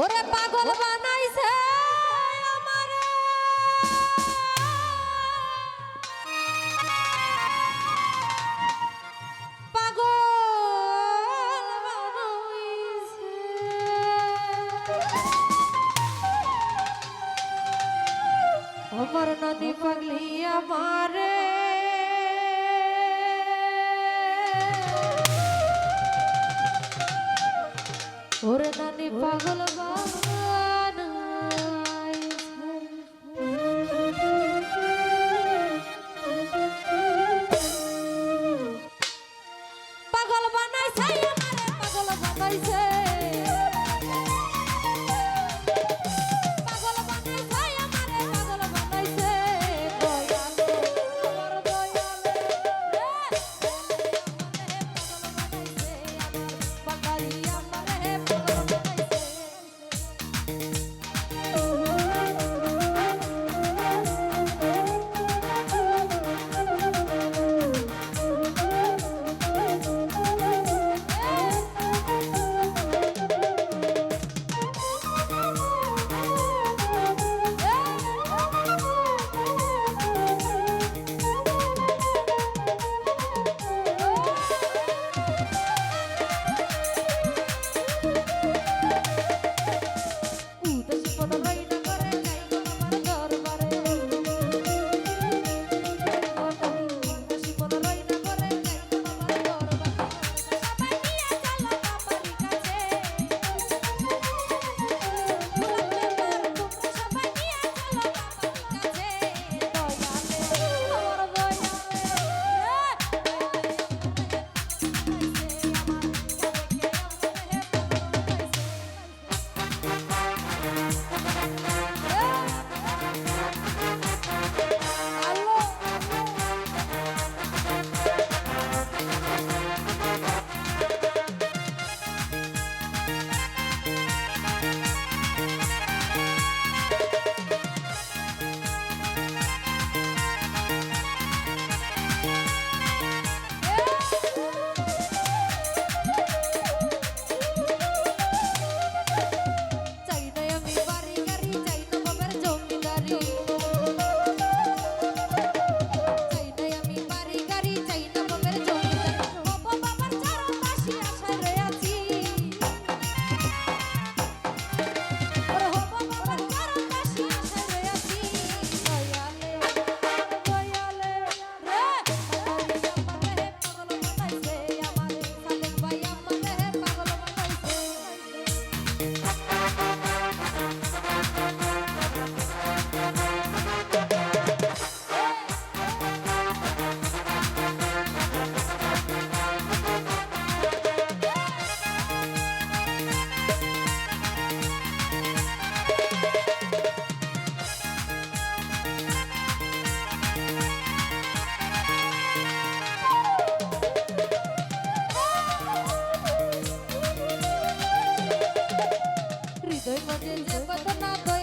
ওরে পাগল বানাইছে আমার। নদী পাগলি আমার। ওরে নানি পাগল বাবা 对摩天尊观他那个。